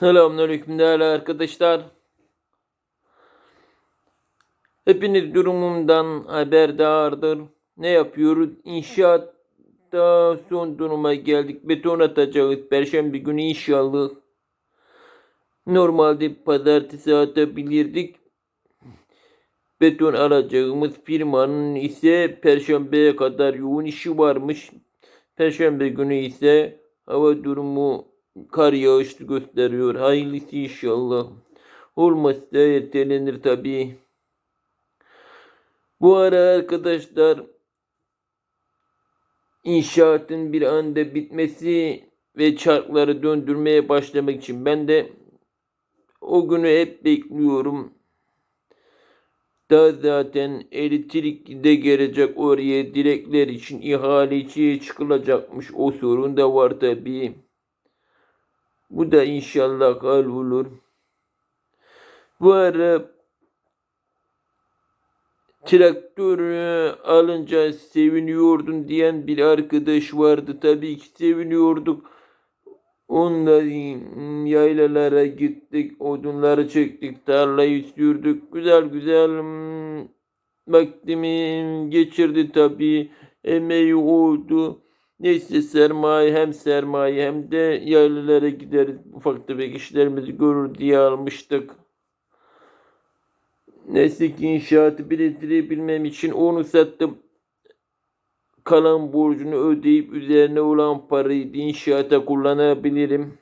Selamünaleyküm değerli arkadaşlar. Hepiniz durumumdan haberdardır. Ne yapıyoruz? İnşaatta son duruma geldik. Beton atacağız. Perşembe günü inşallah. Normalde pazartesi atabilirdik. Beton alacağımız firmanın ise perşembeye kadar yoğun işi varmış. Perşembe günü ise hava durumu kar yağışlı gösteriyor. Hayırlısı inşallah. Olmazsa ertelenir tabii. Bu ara arkadaşlar inşaatın bir anda bitmesi ve çarkları döndürmeye başlamak için ben de o günü hep bekliyorum. Da zaten elektrik de gelecek oraya direkler için ihaleci çıkılacakmış. O sorun da var tabii. Bu da inşallah hal olur. Bu ara traktörü alınca seviniyordun diyen bir arkadaş vardı. Tabii ki seviniyorduk. Onunla hmm, yaylalara gittik, odunları çektik, tarlayı sürdük. Güzel güzel vaktimi geçirdi tabii. Emeği oldu. Neyse sermaye hem sermaye hem de yaylalara gideriz. Ufak tefek işlerimizi görür diye almıştık. Neyse ki inşaatı biriktirebilmem için onu sattım. Kalan borcunu ödeyip üzerine olan parayı inşaata kullanabilirim.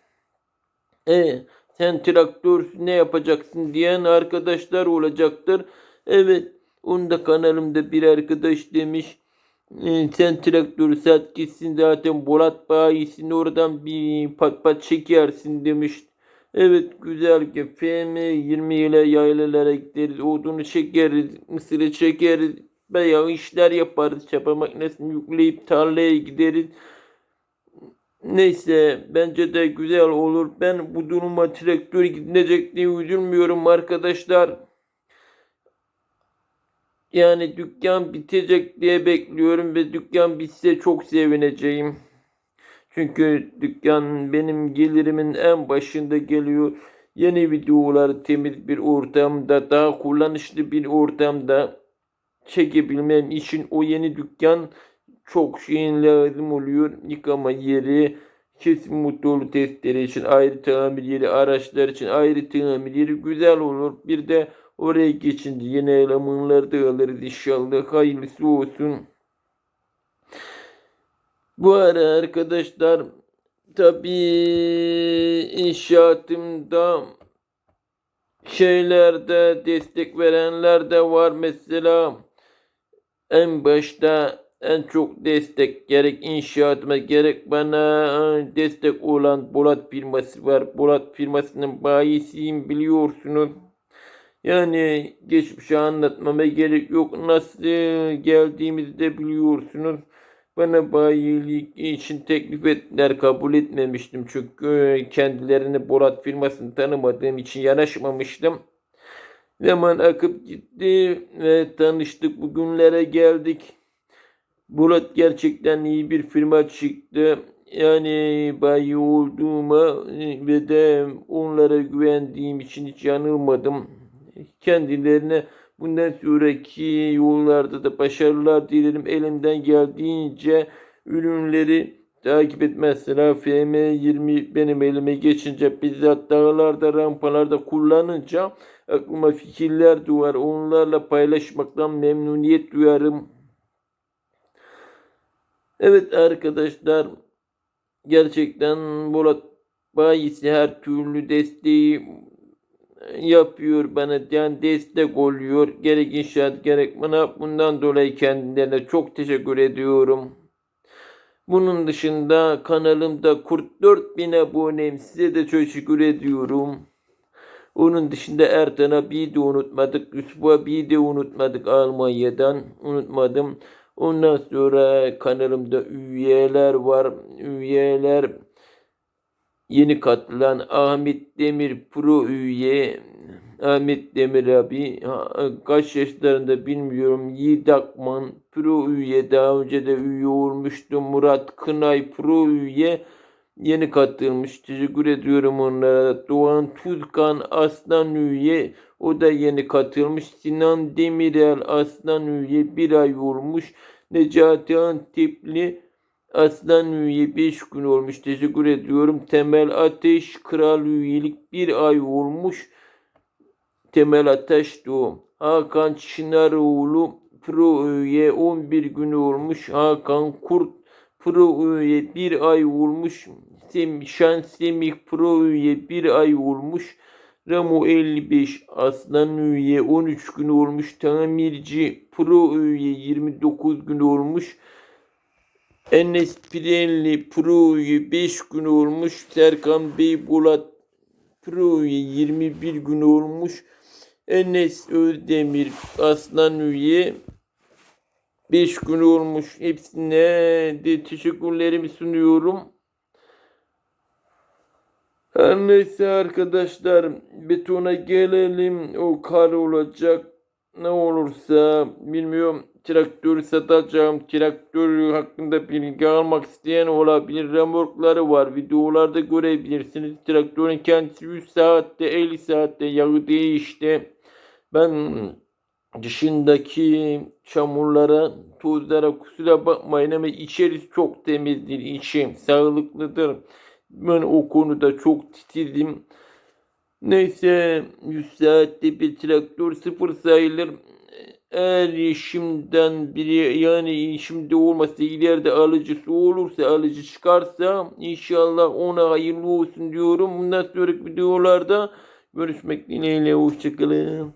E sen traktör ne yapacaksın diyen arkadaşlar olacaktır. Evet onu da kanalımda bir arkadaş demiş. Sen traktörü sat gitsin zaten Bolat bayisin oradan bir pat pat çekersin demiş. Evet güzel ki FM 20 ile yaylalara gideriz. Odunu çekeriz, mısırı çekeriz. Veya işler yaparız. Çapa makinesini yükleyip tarlaya gideriz. Neyse bence de güzel olur. Ben bu duruma traktör gidecek diye üzülmüyorum arkadaşlar. Yani dükkan bitecek diye bekliyorum ve dükkan bitse çok sevineceğim. Çünkü dükkan benim gelirimin en başında geliyor. Yeni videolar temiz bir ortamda, daha kullanışlı bir ortamda çekebilmem için o yeni dükkan çok şeyin lazım oluyor. Yıkama yeri, kesim motorlu testleri için ayrı tamir yeri, araçlar için ayrı tamir yeri güzel olur. Bir de oraya geçince yeni elemanlar da alırız inşallah. Hayırlısı olsun. Bu ara arkadaşlar tabii inşaatımda şeylerde destek verenler de var. Mesela en başta en çok destek gerek inşaatıma gerek bana destek olan Bolat firması var. Bolat firmasının bayisiyim biliyorsunuz. Yani geçmişi anlatmama gerek yok. Nasıl geldiğimizi de biliyorsunuz. Bana bayilik için teklif ettiler. Kabul etmemiştim. Çünkü kendilerini Bolat firmasını tanımadığım için yanaşmamıştım. Zaman akıp gitti ve tanıştık. Bugünlere geldik. Bolat gerçekten iyi bir firma çıktı. Yani bayi olduğuma ve de onlara güvendiğim için hiç yanılmadım. Kendilerine Bundan sonraki yollarda da başarılar dilerim. Elimden geldiğince ürünleri takip etmezsen FM20 benim elime geçince bizzat dağlarda rampalarda kullanınca aklıma fikirler doğar. Onlarla paylaşmaktan memnuniyet duyarım. Evet arkadaşlar gerçekten Bolat bayisi her türlü desteği yapıyor bana yani destek oluyor. Gerek inşaat gerek bana. Bundan dolayı kendilerine çok teşekkür ediyorum. Bunun dışında kanalımda 44 bin aboneyim. Size de teşekkür ediyorum. Onun dışında Ertan abiyi de unutmadık. Yusuf abiyi de unutmadık Almanya'dan. Unutmadım. Ondan sonra kanalımda üyeler var. Üyeler Yeni katılan Ahmet Demir Pro üye Ahmet Demir abi kaç yaşlarında bilmiyorum. Yiğit Akman Pro üye daha önce de üye olmuştu. Murat Kınay Pro üye yeni katılmış. Teşekkür ediyorum onlara. Doğan Tuzkan Aslan üye o da yeni katılmış. Sinan Demirel Aslan üye bir ay olmuş. Necati Antepli Aslan üye 5 gün olmuş. Teşekkür ediyorum. Temel Ateş Kral üyelik bir ay olmuş. Temel Ateş doğum. Hakan Çınaroğlu Pro üye 11 gün olmuş. Hakan Kurt Pro üye 1 ay olmuş. Sem Şan Semih Pro üye 1 ay olmuş. Ramo 55 Aslan üye 13 gün olmuş. Tamirci Pro üye 29 gün olmuş. Enes Pirenli Pro üye 5 gün olmuş. Serkan Bey Bulat Pro üye 21 gün olmuş. Enes Özdemir Aslan üye 5 gün olmuş. Hepsine de teşekkürlerimi sunuyorum. Her neyse arkadaşlar betona gelelim. O kar olacak. Ne olursa bilmiyorum. Traktörü satacağım. Traktör hakkında bilgi almak isteyen olabilir. Remorkları var. Videolarda görebilirsiniz. Traktörün kendisi 100 saatte 50 saatte yağı değişti. Ben dışındaki çamurlara, tozlara kusura bakmayın ama içerisi çok temizdir. içi sağlıklıdır. Ben o konuda çok titizim. Neyse 100 saatte bir traktör sıfır sayılır. Eğer şimdiden biri yani şimdi olmasa ileride alıcısı olursa alıcı çıkarsa inşallah ona hayırlı olsun diyorum. Bundan sonraki videolarda görüşmek dileğiyle hoşçakalın.